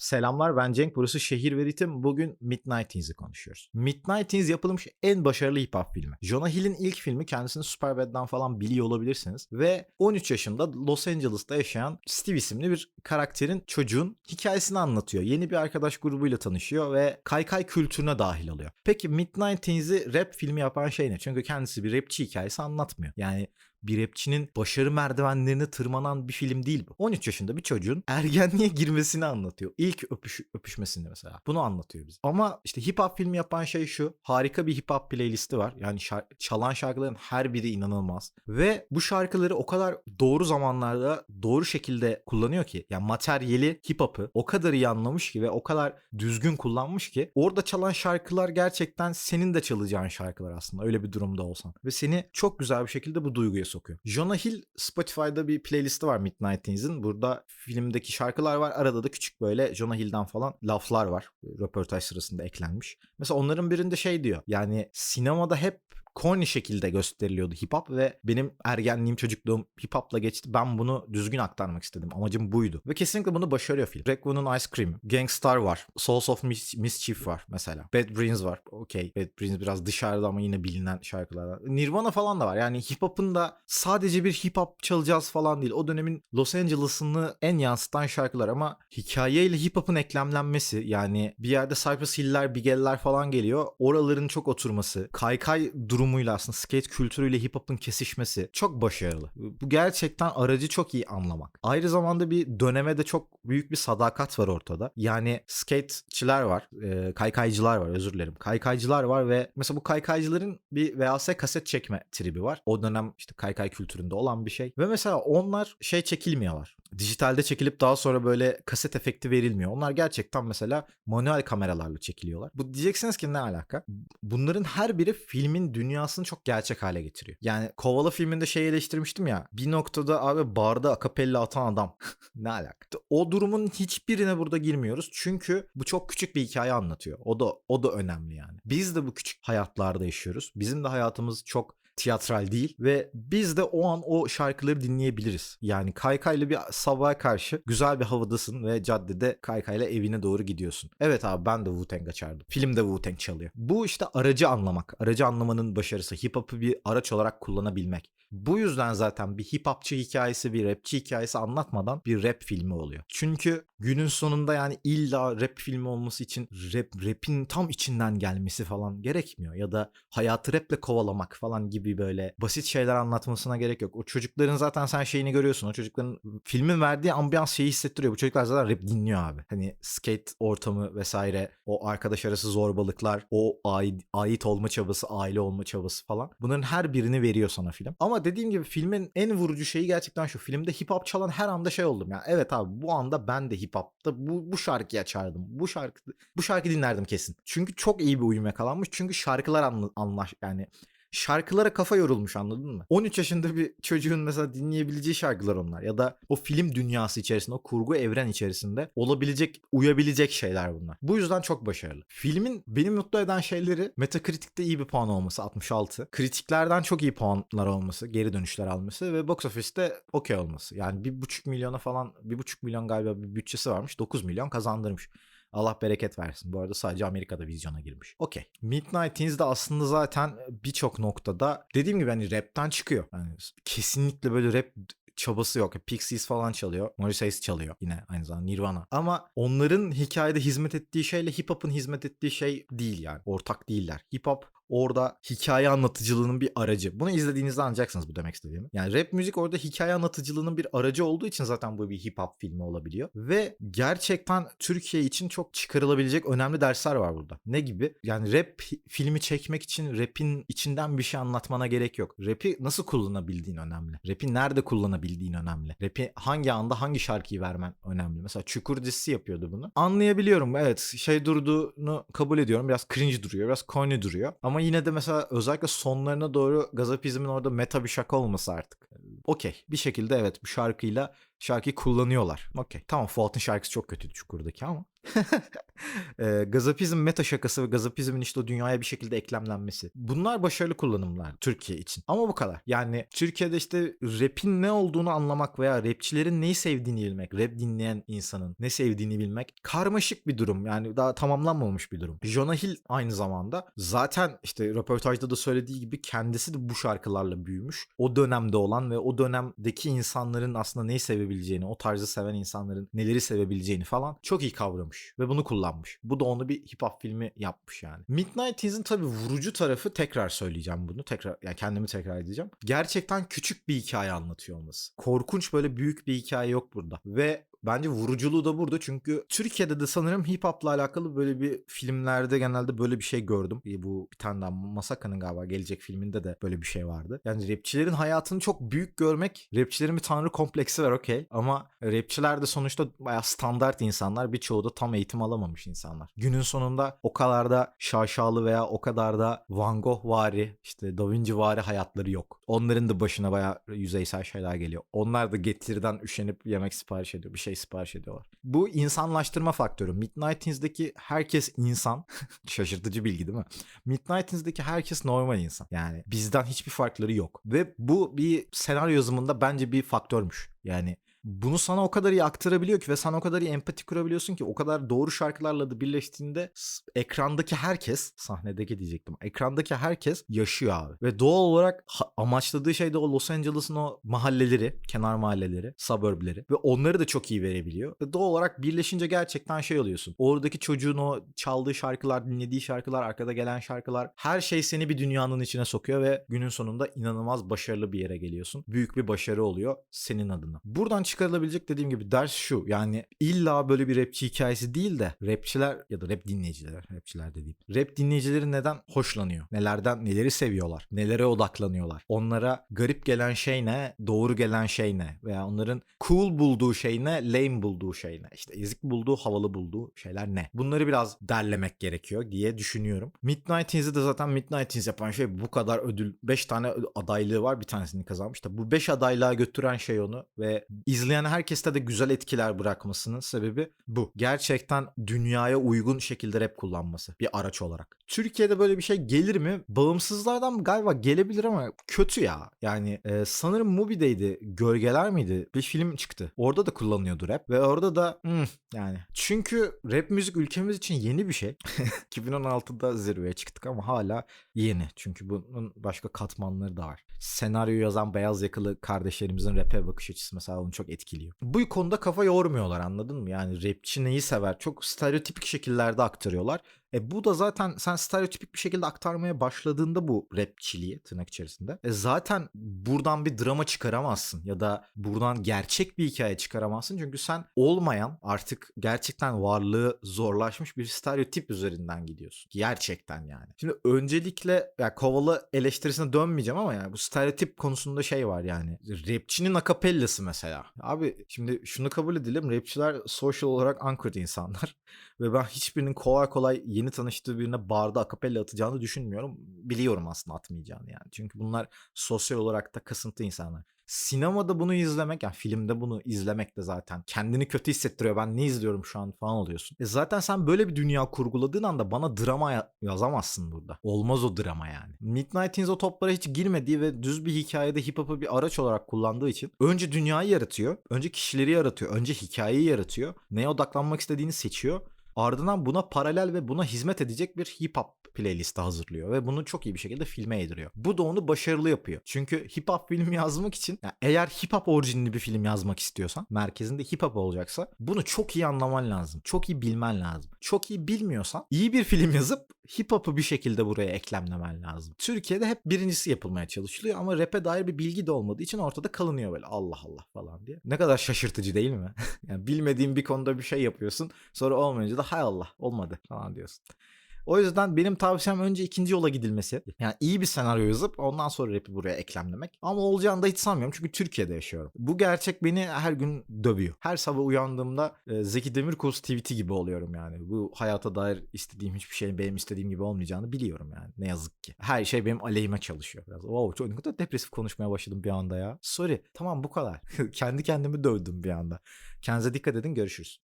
Selamlar ben Cenk. Burası Şehir ve Ritim. Bugün Midnight Teens'i konuşuyoruz. Midnight Teens yapılmış en başarılı hip hop filmi. Jonah Hill'in ilk filmi kendisini Superbad'dan falan biliyor olabilirsiniz. Ve 13 yaşında Los Angeles'ta yaşayan Steve isimli bir karakterin çocuğun hikayesini anlatıyor. Yeni bir arkadaş grubuyla tanışıyor ve kaykay kültürüne dahil oluyor. Peki Midnight Teens'i rap filmi yapan şey ne? Çünkü kendisi bir rapçi hikayesi anlatmıyor. Yani bir rapçinin başarı merdivenlerini tırmanan bir film değil bu. 13 yaşında bir çocuğun ergenliğe girmesini anlatıyor. İlk öpüş, öpüşmesini mesela. Bunu anlatıyor bize. Ama işte hip hop filmi yapan şey şu. Harika bir hip hop playlisti var. Yani şar- çalan şarkıların her biri inanılmaz. Ve bu şarkıları o kadar doğru zamanlarda doğru şekilde kullanıyor ki. Yani materyali hip hop'ı o kadar iyi anlamış ki ve o kadar düzgün kullanmış ki orada çalan şarkılar gerçekten senin de çalacağın şarkılar aslında öyle bir durumda olsan. Ve seni çok güzel bir şekilde bu duyguya sokuyor. Jonah Hill Spotify'da bir playlisti var Midnight Teens'in. Burada filmdeki şarkılar var. Arada da küçük böyle Jonah Hill'den falan laflar var. Röportaj sırasında eklenmiş. Mesela onların birinde şey diyor. Yani sinemada hep corny şekilde gösteriliyordu hip hop ve benim ergenliğim çocukluğum hip hopla geçti. Ben bunu düzgün aktarmak istedim. Amacım buydu. Ve kesinlikle bunu başarıyor film. Raekwon'un Ice Cream, Gangstar var, Souls of Mis- Mischief var mesela. Bad Brains var. Okey. Bad Brains biraz dışarıda ama yine bilinen şarkılardan. Nirvana falan da var. Yani hip hop'un da sadece bir hip hop çalacağız falan değil. O dönemin Los Angeles'ını en yansıtan şarkılar ama hikayeyle hip hop'un eklemlenmesi yani bir yerde Cypress Hill'ler, Bigel'ler falan geliyor. Oraların çok oturması, kaykay durumuyla aslında skate kültürüyle hip hop'un kesişmesi çok başarılı. Bu gerçekten aracı çok iyi anlamak. Ayrı zamanda bir döneme de çok büyük bir sadakat var ortada. Yani skateçiler var, e, kaykaycılar var özür dilerim. Kaykaycılar var ve mesela bu kaykaycıların bir VHS kaset çekme tribi var. O dönem işte kaykay kültüründe olan bir şey. Ve mesela onlar şey çekilmiyorlar. Dijitalde çekilip daha sonra böyle kaset efekti verilmiyor. Onlar gerçekten mesela manuel kameralarla çekiliyorlar. Bu diyeceksiniz ki ne alaka? Bunların her biri filmin dünyasını çok gerçek hale getiriyor. Yani Kovala filminde şey eleştirmiştim ya. Bir noktada abi barda akapella atan adam. ne alaka? O durumun hiçbirine burada girmiyoruz. Çünkü bu çok küçük bir hikaye anlatıyor. O da o da önemli yani. Biz de bu küçük hayatlarda yaşıyoruz. Bizim de hayatımız çok tiyatral değil ve biz de o an o şarkıları dinleyebiliriz. Yani kaykayla bir sabaha karşı güzel bir havadasın ve caddede kaykayla evine doğru gidiyorsun. Evet abi ben de Wu-Tang açardım. Filmde Wu-Tang çalıyor. Bu işte aracı anlamak. Aracı anlamanın başarısı. Hip hop'u bir araç olarak kullanabilmek. Bu yüzden zaten bir hip hopçı hikayesi, bir rapçi hikayesi anlatmadan bir rap filmi oluyor. Çünkü günün sonunda yani illa rap filmi olması için rap rap'in tam içinden gelmesi falan gerekmiyor ya da hayatı raple kovalamak falan gibi böyle basit şeyler anlatmasına gerek yok. O çocukların zaten sen şeyini görüyorsun. O çocukların filmin verdiği ambiyans şeyi hissettiriyor. Bu çocuklar zaten rap dinliyor abi. Hani skate ortamı vesaire, o arkadaş arası zorbalıklar, o ait, ait olma çabası, aile olma çabası falan. Bunların her birini veriyor sana film. Ama dediğim gibi filmin en vurucu şeyi gerçekten şu. Filmde hip hop çalan her anda şey oldum ya. Evet abi bu anda ben de hip hop'ta bu, bu şarkıyı açardım. Bu şarkı bu şarkı dinlerdim kesin. Çünkü çok iyi bir uyum yakalanmış. Çünkü şarkılar anla, anlaş yani şarkılara kafa yorulmuş anladın mı? 13 yaşında bir çocuğun mesela dinleyebileceği şarkılar onlar ya da o film dünyası içerisinde o kurgu evren içerisinde olabilecek uyabilecek şeyler bunlar. Bu yüzden çok başarılı. Filmin beni mutlu eden şeyleri Metacritic'te iyi bir puan olması 66. Kritiklerden çok iyi puanlar olması, geri dönüşler alması ve box office'te okey olması. Yani bir buçuk milyona falan bir buçuk milyon galiba bir bütçesi varmış 9 milyon kazandırmış. Allah bereket versin. Bu arada sadece Amerika'da vizyona girmiş. Okey. Midnight Teens de aslında zaten birçok noktada dediğim gibi hani rapten çıkıyor. Yani kesinlikle böyle rap çabası yok. Pixies falan çalıyor. Morrissey çalıyor yine aynı zamanda Nirvana. Ama onların hikayede hizmet ettiği şeyle hip hop'un hizmet ettiği şey değil yani. Ortak değiller. Hip hop orada hikaye anlatıcılığının bir aracı. Bunu izlediğinizde anlayacaksınız bu demek istediğimi. Yani rap müzik orada hikaye anlatıcılığının bir aracı olduğu için zaten bu bir hip hop filmi olabiliyor. Ve gerçekten Türkiye için çok çıkarılabilecek önemli dersler var burada. Ne gibi? Yani rap filmi çekmek için rap'in içinden bir şey anlatmana gerek yok. Rap'i nasıl kullanabildiğin önemli. Rap'i nerede kullanabildiğin önemli. Rap'i hangi anda hangi şarkıyı vermen önemli. Mesela Çukur dizisi yapıyordu bunu. Anlayabiliyorum evet şey durduğunu kabul ediyorum. Biraz cringe duruyor. Biraz corny duruyor. Ama yine de mesela özellikle sonlarına doğru Gazapizm'in orada meta bir şaka olması artık. Okey. Bir şekilde evet bu şarkıyla şarkıyı kullanıyorlar. Okey. Tamam Fuat'ın şarkısı çok kötüydü Çukur'daki ama. e, gazapizm meta şakası ve gazapizmin işte dünyaya bir şekilde eklemlenmesi. Bunlar başarılı kullanımlar Türkiye için. Ama bu kadar. Yani Türkiye'de işte rap'in ne olduğunu anlamak veya rapçilerin neyi sevdiğini bilmek, rap dinleyen insanın ne sevdiğini bilmek karmaşık bir durum. Yani daha tamamlanmamış bir durum. Jonah Hill aynı zamanda zaten işte röportajda da söylediği gibi kendisi de bu şarkılarla büyümüş. O dönemde olan ve o dönemdeki insanların aslında neyi sevebileceğini, o tarzı seven insanların neleri sevebileceğini falan çok iyi kavramış ve bunu kullanmış. Bu da onu bir hip hop filmi yapmış yani. Midnight Teens'in tabii vurucu tarafı tekrar söyleyeceğim bunu. Tekrar yani kendimi tekrar edeceğim. Gerçekten küçük bir hikaye anlatıyor olması. Korkunç böyle büyük bir hikaye yok burada. Ve Bence vuruculuğu da burada çünkü Türkiye'de de sanırım hip hop'la alakalı böyle bir filmlerde genelde böyle bir şey gördüm. Bu bir tane daha Masaka'nın galiba gelecek filminde de böyle bir şey vardı. Yani rapçilerin hayatını çok büyük görmek, rapçilerin bir tanrı kompleksi var okey. Ama rapçiler de sonuçta bayağı standart insanlar. Birçoğu da tam eğitim alamamış insanlar. Günün sonunda o kadar da şaşalı veya o kadar da Van Gogh vari, işte Da Vinci vari hayatları yok. Onların da başına bayağı yüzeysel şeyler geliyor. Onlar da getiriden üşenip yemek sipariş ediyor. Bir şey sipariş ediyorlar. Bu insanlaştırma faktörü. Midnight Teens'deki herkes insan. Şaşırtıcı bilgi değil mi? Midnight Teens'deki herkes normal insan. Yani bizden hiçbir farkları yok. Ve bu bir senaryo yazımında bence bir faktörmüş. Yani bunu sana o kadar iyi aktarabiliyor ki ve sen o kadar iyi empati kurabiliyorsun ki o kadar doğru şarkılarla da birleştiğinde ekrandaki herkes sahnedeki diyecektim. Ekrandaki herkes yaşıyor abi. Ve doğal olarak amaçladığı şey de o Los Angeles'ın o mahalleleri, kenar mahalleleri, suburbleri ve onları da çok iyi verebiliyor. Ve doğal olarak birleşince gerçekten şey oluyorsun. Oradaki çocuğun o çaldığı şarkılar, dinlediği şarkılar, arkada gelen şarkılar her şey seni bir dünyanın içine sokuyor ve günün sonunda inanılmaz başarılı bir yere geliyorsun. Büyük bir başarı oluyor senin adına. Buradan çıkarılabilecek dediğim gibi ders şu. Yani illa böyle bir rapçi hikayesi değil de rapçiler ya da rap dinleyiciler, rapçiler dediğim. Rap dinleyicileri neden hoşlanıyor? Nelerden, neleri seviyorlar? Nelere odaklanıyorlar? Onlara garip gelen şey ne? Doğru gelen şey ne? Veya onların cool bulduğu şey ne? Lame bulduğu şey ne? İşte ezik bulduğu, havalı bulduğu şeyler ne? Bunları biraz derlemek gerekiyor diye düşünüyorum. Midnight Teens'i de zaten Midnight Teens yapan şey bu kadar ödül. 5 tane adaylığı var bir tanesini kazanmış da bu 5 adaylığa götüren şey onu ve iz izleyen herkeste de güzel etkiler bırakmasının sebebi bu. Gerçekten dünyaya uygun şekilde rap kullanması bir araç olarak. Türkiye'de böyle bir şey gelir mi? Bağımsızlardan galiba gelebilir ama kötü ya. Yani e, sanırım Mubi'deydi. Gölgeler miydi? Bir film çıktı. Orada da kullanıyordu rap ve orada da hmm, yani. Çünkü rap müzik ülkemiz için yeni bir şey. 2016'da zirveye çıktık ama hala yeni. Çünkü bunun başka katmanları da var. Senaryo yazan beyaz yakalı kardeşlerimizin rap'e bakış açısı mesela onu çok etkiliyor. Bu konuda kafa yormuyorlar anladın mı? Yani rapçi neyi sever? Çok stereotipik şekillerde aktarıyorlar. E bu da zaten sen stereotipik bir şekilde aktarmaya başladığında bu rapçiliği tırnak içerisinde. E zaten buradan bir drama çıkaramazsın ya da buradan gerçek bir hikaye çıkaramazsın. Çünkü sen olmayan artık gerçekten varlığı zorlaşmış bir stereotip üzerinden gidiyorsun. Gerçekten yani. Şimdi öncelikle ya kovalı eleştirisine dönmeyeceğim ama yani bu stereotip konusunda şey var yani. Rapçinin akapellası mesela. Abi şimdi şunu kabul edelim. Rapçiler social olarak anchored insanlar. Ve ben hiçbirinin kolay kolay yeni tanıştığı birine barda akapella atacağını düşünmüyorum. Biliyorum aslında atmayacağını yani. Çünkü bunlar sosyal olarak da kasıntı insanlar. Sinemada bunu izlemek yani filmde bunu izlemek de zaten kendini kötü hissettiriyor. Ben ne izliyorum şu an falan oluyorsun. E zaten sen böyle bir dünya kurguladığın anda bana drama yazamazsın burada. Olmaz o drama yani. Midnight Teens o toplara hiç girmediği ve düz bir hikayede hip hop'u bir araç olarak kullandığı için önce dünyayı yaratıyor. Önce kişileri yaratıyor. Önce hikayeyi yaratıyor. Neye odaklanmak istediğini seçiyor Ardından buna paralel ve buna hizmet edecek bir hip hop playlisti hazırlıyor ve bunu çok iyi bir şekilde filme yediriyor. Bu da onu başarılı yapıyor. Çünkü hip hop film yazmak için yani eğer hip hop orijinli bir film yazmak istiyorsan merkezinde hip hop olacaksa bunu çok iyi anlaman lazım. Çok iyi bilmen lazım. Çok iyi bilmiyorsan iyi bir film yazıp hip hop'u bir şekilde buraya eklemlemen lazım. Türkiye'de hep birincisi yapılmaya çalışılıyor ama rap'e dair bir bilgi de olmadığı için ortada kalınıyor böyle Allah Allah falan diye. Ne kadar şaşırtıcı değil mi? yani bilmediğin bir konuda bir şey yapıyorsun sonra olmayınca da hay Allah olmadı falan diyorsun. O yüzden benim tavsiyem önce ikinci yola gidilmesi. Yani iyi bir senaryo yazıp ondan sonra rapi buraya eklemlemek. Ama olacağını da hiç sanmıyorum çünkü Türkiye'de yaşıyorum. Bu gerçek beni her gün dövüyor. Her sabah uyandığımda e, Zeki Demirkubuz tweet'i gibi oluyorum yani. Bu hayata dair istediğim hiçbir şeyin benim istediğim gibi olmayacağını biliyorum yani. Ne yazık ki. Her şey benim aleyhime çalışıyor biraz. Wow, çok ne depresif konuşmaya başladım bir anda ya. Sorry. Tamam bu kadar. Kendi kendimi dövdüm bir anda. Kendinize dikkat edin. Görüşürüz.